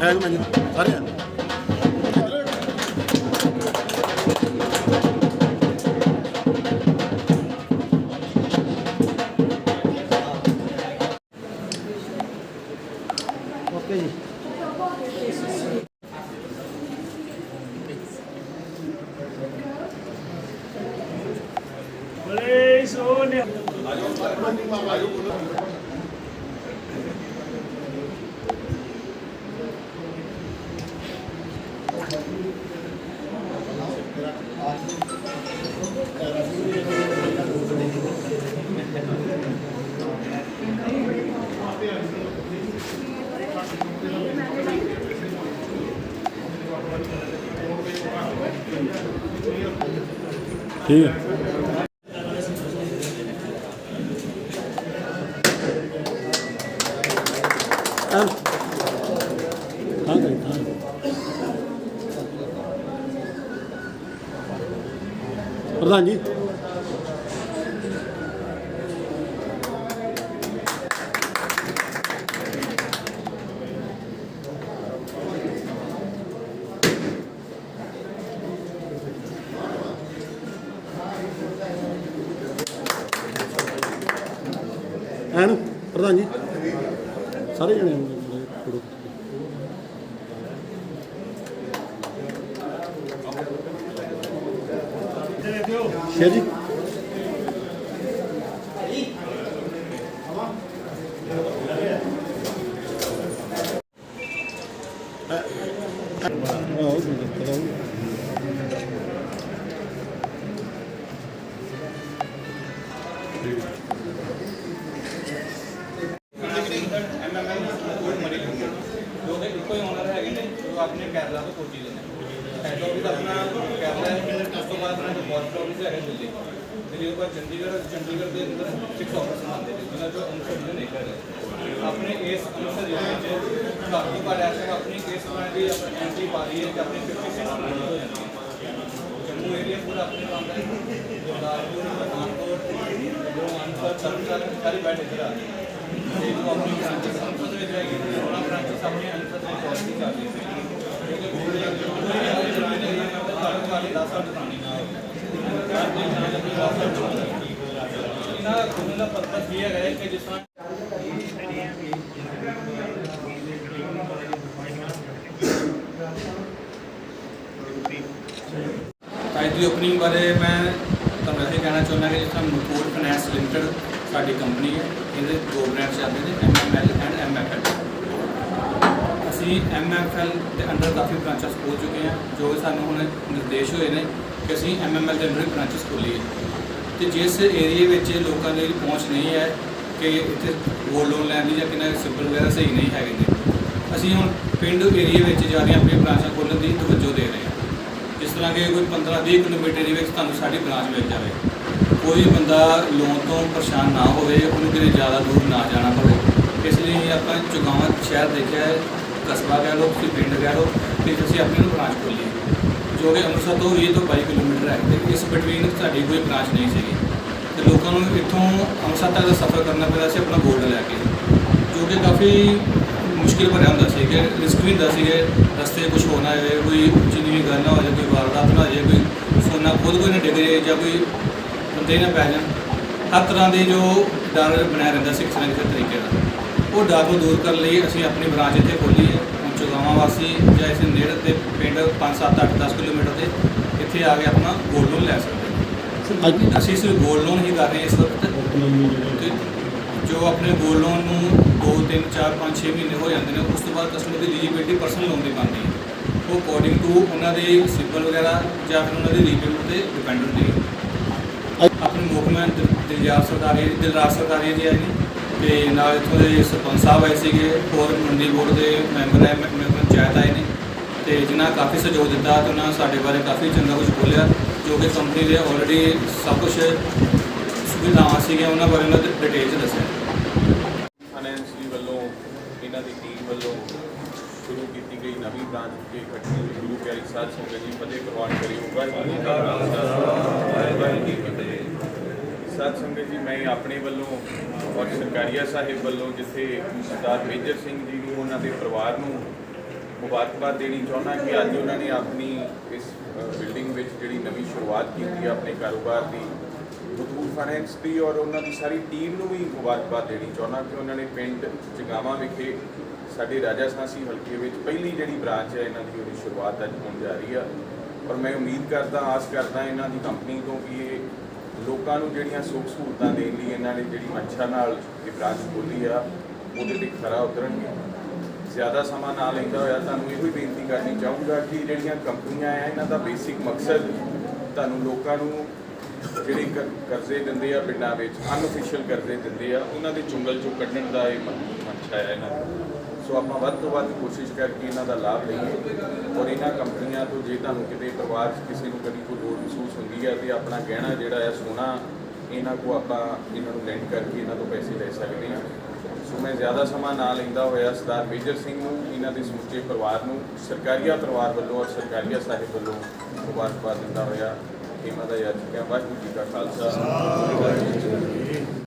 ਹੈ ਮੈਂ ਸਾਰੇ ਆ ਓਕੇ ਜੀ ਬੜੇ ਸੋਹਣੇ ਠੀਕ ਹੈ ਹਾਂ ਹਾਂ ਕਰੀ ਹਾਂ ਪ੍ਰਧਾਨ ਜੀ ਐਨ ਪ੍ਰਧਾਨ ਜੀ। ਸਾਰੇ ਜਣੇ ਫੋਟੋ ਸ਼ੇਰ ਜੀ। ਆਹ ਉਹ ਪਤਾ ਉਹ ਜੋ ਕਿ ਇੱਕੋ ਹੀ ਓਨਰ ਹੈਗੇ ਨੇ ਜੋ ਆਪਣੇ ਕੇਰਲਾ ਤੋਂ ਕੋਚੀ ਦੇ ਨੇ ਹੈਡ ਆਫਿਸ ਆਪਣਾ ਕੇਰਲਾ ਹੈ ਉਸ ਤੋਂ ਬਾਅਦ ਆਪਣਾ ਡਿਪੋਜ਼ਿਟ ਆਫਿਸ ਹੈਗਾ ਦਿੱਲੀ। ਦਿੱਲੀ ਤੋਂ ਬਾਅਦ ਚੰਡੀਗੜ੍ਹ ਚੰਡੀਗੜ੍ਹ ਦੇ ਅੰਦਰ ਸਿਕਸ ਆਫਿਸ ਆਉਂਦੇ ਨੇ ਜਿਹਨਾਂ ਚੋਂ ਅੰਮ੍ਰਿਤਸਰ ਦੇ ਨੇਕਰ ਹੈ ਆਪਣੇ ਇਸ ਅੰਮ੍ਰਿਤਸਰ ਜ਼ਿਲ੍ਹੇ ਵਿੱਚ ਘੱਟ ਤੋਂ ਘੱਟ ਐਸਾ ਆਪਣੀ ਇਸ ਤਰ੍ਹਾਂ ਦੀ ਆਪਣੀ ਐਂਟਰੀ ਪਾ ਰਹੀ ਹੈ ਕਿ ਆਪਣੀ 56 ਪਲਾਨ ਹੋ ਜਾਂਦੀ ਹੈ। ਜੰਮੂ ਏਰੀਆ ਪੂਰਾ ਆਪਣੇ ਕੰਮ ਦਾ ਹੈ। ਗੁਰਦਾਸਪੁਰ, ਪਠਾਨਕੋਟ ਜੋ ਅੰਮ੍ਰਿਤਸਰ ਤਰਨਤਾਰਨ, ਸਾਰੀ ਬੈਠ ਇੱਧਰ ਆ ਗਈ ਤੇ ਜੋ ਆਪਣੀ ਬ੍ਰਾਂਚਸ ਅੰਮ੍ਰਿਤਸਰ ਵਿੱਚ ਹੈਗੀ ਨੇ ਉਹਨਾਂ ਬ੍ਰਾਂਚਸ ਆਪਣੇ ਅੰਮ੍ਰਿਤਸਰ ਦੇ ਪੋਲਿਸੀ ਚੱਲ ਰਹੀ ਹੈ। ਕਿਉਂਕਿ ਇਹਨਾਂ ਦਾ ਖੁਦ ਦਾ ਪਰਪਸ ਇਹ ਹੈਗਾ ਕਿ ਜਿਸ ਤਰ੍ਹਾਂ ਅੱਜ ਦੀ ਓਪਨਿੰਗ ਬਾਰੇ ਮੈਂ ਤੁਹਾਨੂੰ ਇਹ ਕਹਿਣਾ ਚਾਹੁੰਦਾ ਕਿ ਜਿਸ ਤਰ੍ਹਾਂ ਮਕੂਰ ਫਾਈਨੈਂਸ ਲਿਮਟਿਡ ਸਾਡੀ ਕੰਪਨੀ ਹੈ, ਇਹਦੇ ਦੋ ਬ੍ਰਾਂਡ ਚੱਲਦੇ ਨੇ ਐਮਐਮਐਲ ਐਂਡ ਐਮਐਫਐਲ ਅਸੀਂ ਐਮਐਫਐਲ ਦੇ ਅੰਡਰ ਕਾਫੀ ਬ੍ਰਾਂਚਸ ਖੋਲ ਚੁੱਕੇ ਹਾਂ, ਜੋ ਸਾਨੂੰ ਹੁਣ ਨਿਰਦੇਸ਼ ਹੋਏ ਨੇ ਕਿ ਅਸੀਂ ਐਮਐਮਐਲ ਦੇ ਅੰਡਰ ਬ੍ਰਾਂਚਸ ਖੋਲੀਏ ਤੇ ਜਿਸ ਏਰੀਏ ਵਿੱਚ ਲੋਕਾਂ ਦੀ ਪਹੁੰਚ ਨਹੀਂ ਹੈ ਕਿ ਇੱਥੇ ਗੋਲਡ ਲੋਨ ਲੈਣ ਦੀ ਜਾਂ ਕਿੰਨਾ ਸਿੰਪਲ ਵਗੈਰਾ ਸਹੀ ਨਹੀਂ ਹੈਗੇ ਨੇ, ਅਸੀਂ ਹੁਣ ਪਿੰਡ ਏਰੀਏ ਵਿੱਚ ਜਾ ਰਹੀਆਂ ਆਪਣੀਆਂ ਬ੍ਰਾਂਚਾਂ ਖੋਲ੍ਹਣ ਦੀ ਤਵੱਜੋ ਦੇ ਰਹੇ ਹਾਂ। ਜਿਸ ਤਰ੍ਹਾਂ ਕਿ ਕੋਈ 15-20 ਕਿਲੋਮੀਟਰ ਦੇ ਵਿੱਚ ਤੁਹਾਨੂੰ ਸਾਡੀ ਬ੍ਰਾਂਚ ਮਿਲ ਜਾਵੇ। ਕੋਈ ਬੰਦਾ ਲੋਨ ਤੋਂ ਪਰੇਸ਼ਾਨ ਨਾ ਹੋਵੇ, ਉਹਨੂੰ ਕਿਤੇ ਜ਼ਿਆਦਾ ਦੂਰ ਨਾ ਜਾਣਾ ਪਵੇ। ਇਸ ਲਈ ਆਪਾਂ ਚੁਗਾਵਾਂ ਸ਼ਹਿਰ ਦੇਖਿਆ ਹੈ, ਕਸਬਾ ਕਹਿ ਲਓ, ਤੁਸੀਂ ਪਿੰਡ ਕਹਿ ਲਓ ਕਿ ਤੁਸੀਂ ਆਪਣੀ ਬ੍ਰਾਂਚ ਖੋਲ੍ਹੀ ਜੋ ਕਿ ਅੰਮ੍ਰਿਤਸਰ ਤੋਂ 20 ਤੋਂ 22 ਕਿਲੋਮੀਟਰ ਹੈ ਤੇ ਇਸ ਬਿਟਵੀਨ ਸਾਡੀ ਕੋਈ ਬ੍ਰਾਂਚ ਨਹੀਂ ਸੀਗੀ। ਤੇ ਲੋਕਾਂ ਨੂੰ ਇੱਥੋਂ ਅੰਮ੍ਰਿਤਸਰ ਤੱਕ ਦਾ ਸਫ਼ਰ ਕਰਨਾ ਪੈਂਦਾ ਸੀ ਆਪਣਾ ਬੋਰਡ ਲੈ ਕੇ, ਜੋ ਕਿ ਕਾਫੀ ਮੁਸ਼ਕਿਲ ਭਰਿਆ ਹੁੰਦਾ ਸੀ ਕਿ ਰਿਸਕ ਵੀ ਹੁੰਦਾ ਸੀ ਕਿ ਰਸਤੇ ਕੁਝ ਹੋਣਾ ਹੈ ਕੋਈ ਉੱਚੀ ਨੀਵੀਂ ਗੱਲ ਨਾ ਹੋ ਜਾਏ, ਕੋਈ ਵਾਰਦਾਤ ਨਾ ਹੋ ਜਾਵੇ ਕੋਈ ਸੋਨਾ ਖੁਦ ਕੋਈ ਨਾ ਡਿੱਗ ਜਾਏ ਜਾਂ ਕੋਈ ਬੰਦੇ ਨਾ ਪੈ ਜਾਣ। ਹਰ ਤਰ੍ਹਾਂ ਦੇ ਜੋ ਡਰ ਬਣਿਆ ਰਹਿੰਦਾ ਸੀ ਕਿਸੇ ਨਾ ਕਿਸੇ ਤਰੀਕੇ ਦਾ ਉਹ ਡਰ ਨੂੰ ਦੂਰ ਕਰਨ ਲਈ ਅਸੀਂ ਆਪਣੀ ਬ੍ਰਾਂਚ ਇੱਥੇ ਖੋਲ੍ਹੀ ਹੈ ਹੁਣ ਚੁਗਾਵਾਂ ਵਾਸੀ ਜਾਂ ਇਸ ਨੇੜੇ ਤੇ 5 7 8 10 ਕਿਲੋਮੀਟਰ ਤੇ ਇੱਥੇ ਆ ਕੇ ਆਪਣਾ ਗੋਲਡ ਲੋਨ ਲੈ ਸਕਦੇ। ਅਸੀਂ ਸਿਰਫ ਗੋਲਡ ਲੋਨ ਹੀ ਕਰ ਰਹੇ ਹਾਂ ਇਸ ਵਕਤ। ਜੋ ਆਪਣੇ ਗੋਲਡ ਲੋਨ ਨੂੰ 2 3 4 5 6 ਮਹੀਨੇ ਹੋ ਜਾਂਦੇ ਨੇ ਉਸ ਤੋਂ ਬਾਅਦ ਕਸਟਮਰ ਦੀ ਐਲੀਜੀਬਿਲਟੀ ਪਰਸਨਲ ਲੋਨ ਦੀ ਬਣਦੀ ਹੈ। ਉਹ ਅਕੋਰਡਿੰਗ ਟੂ ਉਹਨਾਂ ਦੇ ਸਿਬਲ ਵਗੈਰਾ ਜਾਂ ਫਿਰ ਉਹਨਾਂ ਦੀ ਰੀਪੇਮੈਂਟ ਤੇ ਡਿਪੈਂਡ ਹੁੰਦੀ ਹੈ। ਆਪਣੇ ਮੁੱਖਮੈਨ ਦਿਲਜਾਰ ਸਰਦਾਰੀ ਦਿਲਰਾਜ ਸਰਦਾਰੀ ਜੀ ਆਏ ਨੇ ਤੇ ਨਾਲ ਇੱਥੋਂ ਦੇ ਸਰਪੰਚ ਸਾਹਿਬ ਆਏ ਸੀਗੇ ਹੋਰ ਮੰਡੀ ਬੋਰਡ ਦੇ ਮੈਂਬਰ ਹੈ ਮੈਂ ਮੈਂ ਪੰਚਾਇਤ ਆਏ ਨੇ। ਤੇ ਜਿਨ੍ਹਾਂ ਕਾਫੀ ਸਹਿਯੋਗ ਦਿੱਤਾ ਤੇ ਉਹਨਾਂ ਸਾਡੇ ਬਾਰੇ ਕਾਫੀ ਚੰਗਾ ਕੁਝ ਬੋਲਿਆ, ਜੋ ਕਿ ਕੰਪਨੀ ਦੇ ਆਲਰੇਡੀ ਸਭ ਕੁਝ ਸੁਵਿਧਾਵਾਂ ਸੀਗੀਆਂ, ਉਹਨਾਂ ਬਾਰੇ ਉਹਨਾਂ ਦੇ ਡਿਟੇਲ 'ਚ ਦੱਸਿਆ। ਫਾਈਨੈਂਸ ਜੀ ਵੱਲੋਂ, ਇਹਨਾਂ ਦੀ ਟੀਮ ਵੱਲੋਂ ਸ਼ੁਰੂ ਕੀਤੀ ਗਈ ਨਵੀਂ ਬ੍ਰਾਂਚ ਦੀ ਇਕੱਠੀ ਹੋਈ, ਗੁਰੂ ਪਿਆਰੀ ਸਾਧ ਸੰਗਤ ਜੀ, ਫਤਿਹ ਪ੍ਰਵਾਨ ਕਰੀ ਵਾਹਿਗੁਰੂ ਜੀ ਵਾਹਿਗੁਰੂ ਜੀ ਫਤਿਹ। ਸਾਧ ਸੰਗਤ ਜੀ, ਮੈਂ ਆਪਣੇ ਵੱਲੋਂ ਔਰ ਸਰਕਾਰੀਆ ਸਾਹਿਬ ਵੱਲੋਂ ਜਿੱਥੇ ਸਰਦਾਰ ਮੇਜਰ ਸਿੰਘ ਜੀ ਨੂੰ, ਉਹਨਾਂ ਦੇ ਪਰਿਵਾਰ ਨੂੰ ਮੁਬਾਰਕਬਾਦ ਦੇਣੀ ਚਾਹੁੰਦਾ ਕਿ ਅੱਜ ਉਹਨਾਂ ਨੇ ਆਪਣੀ ਇਸ ਬਿਲਡਿੰਗ ਵਿੱਚ ਜਿਹੜੀ ਨਵੀਂ ਸ਼ੁਰੂਆਤ ਕੀਤੀ ਹੈ, ਆਪਣੇ ਕਾਰੋਬਾਰ ਦੀ ਮੁਥੂਟ ਫਾਈਨੈਂਸ ਦੀ ਔਰ ਉਹਨਾਂ ਦੀ ਸਾਰੀ ਟੀਮ ਨੂੰ ਵੀ ਮੁਬਾਰਕਬਾਦ ਦੇਣੀ ਚਾਹੁੰਦਾ ਕਿ ਉਹਨਾਂ ਨੇ ਪਿੰਡ ਜਗਾਵਾਂ ਵਿਖੇ ਸਾਡੇ ਰਾਜਾ ਸਾਂਸੀ ਹਲਕੇ ਵਿੱਚ ਪਹਿਲੀ ਜਿਹੜੀ ਬ੍ਰਾਂਚ ਹੈ, ਇਹਨਾਂ ਦੀ ਉਹਦੀ ਸ਼ੁਰੂਆਤ ਅੱਜ ਹੋਣ ਜਾ ਰਹੀ ਆ। ਔਰ ਮੈਂ ਉਮੀਦ ਕਰਦਾ, ਆਸ ਕਰਦਾ ਇਹਨਾਂ ਦੀ ਕੰਪਨੀ ਤੋਂ ਕਿ ਇਹ ਲੋਕਾਂ ਨੂੰ ਜਿਹੜੀਆਂ ਸੁੱਖ ਸਹੂਲਤਾਂ ਦੇਣ ਲਈ ਇਹਨਾਂ ਨੇ ਜਿਹੜੀ ਮੱਛਾ ਨਾਲ ਇਹ ਬ੍ਰਾਂਚ ਖੋਲ੍ਹੀ ਆ, ਉਹਦੇ ਤੇ ਖਰਾ ਉਤਰਨਗੇ। ਜ਼ਿਆਦਾ ਸਮਾਂ ਨਾ ਲੈਂਦਾ ਹੋਇਆ, ਤੁਹਾਨੂੰ ਇਹੋ ਹੀ ਬੇਨਤੀ ਕਰਨੀ ਚਾਹੂੰਗਾ ਕਿ ਜਿਹੜੀਆਂ ਕੰਪਨੀਆਂ ਆ, ਇਹਨਾਂ ਦਾ ਬੇਸਿਕ ਮਕਸਦ ਤੁਹਾਨੂੰ ਲੋਕਾਂ ਨੂੰ ਜਿਹੜੇ ਕ- ਕਰਜ਼ੇ ਦਿੰਦੇ ਆ ਪਿੰਡਾਂ ਵਿੱਚ ਅਨਅਫੀਸ਼ੀਅਲ ਕਰਜ਼ੇ ਦਿੰਦੇ ਆ, ਉਹਨਾਂ ਦੇ ਚੁੰਗਲ ਚੋਂ ਕੱਢਣ ਦਾ ਇਹ ਮ- ਮਨਸ਼ਾ ਹੈ ਇਹਨਾਂ ਦਾ। ਸੋ ਆਪਾਂ ਵੱਧ ਤੋਂ ਵੱਧ ਕੋਸ਼ਿਸ਼ ਕਰਕੇ ਇਹਨਾਂ ਦਾ ਲਾਭ ਲਈਏ ਔਰ ਇਹਨਾਂ ਕੰਪਨੀਆਂ ਤੋਂ ਜੇ ਤੁਹਾਨੂੰ ਕਿਤੇ ਪਰਿਵਾਰ 'ਚ ਕਿਸੇ ਨੂੰ ਕਦੀ ਕੋਈ ਲੋੜ ਮਹਿਸੂਸ ਹੁੰਦੀ ਹੈ ਤੇ ਆਪਣਾ ਗਹਿਣਾ ਜਿਹੜਾ ਹੈ ਸੋਨਾ, ਇਹਨਾਂ ਕੋ ਆਪਾਂ ਇਹਨਾਂ ਨੂੰ ਲੈਂਡ ਕਰਕੇ ਇਹਨਾਂ ਤੋਂ ਪੈਸੇ ਲੈ ਸਕਦੇ ਹਾਂ। ਸੋ ਮੈਂ ਜ਼ਿਆਦਾ ਸਮਾਂ ਨਾ ਲੈਂਦਾ ਹੋਇਆ ਸਰਦਾਰ ਮੇਜਰ ਸਿੰਘ ਨੂੰ, ਇਹਨਾਂ ਦੇ ਸਮੁੱਚੇ ਪਰਿਵਾਰ ਨੂੰ, ਸਰਕਾਰੀਆ ਪਰਿਵਾਰ ਵੱਲੋਂ ਔਰ ਸਰਕਾਰੀਆ ਸਾਹਿਬ ਵੱਲੋਂ ਮੁਬਾਰਕਬਾਦ ਦਿੰਦਾ ਹੋਇਆ ਇਹਨਾਂ ਦਾ ਯਾਦ ਚੁੱਕਿਆ ਵਾਹਿਗੁਰੂ ਜੀ ਕਾ ਖਾਲਸਾ।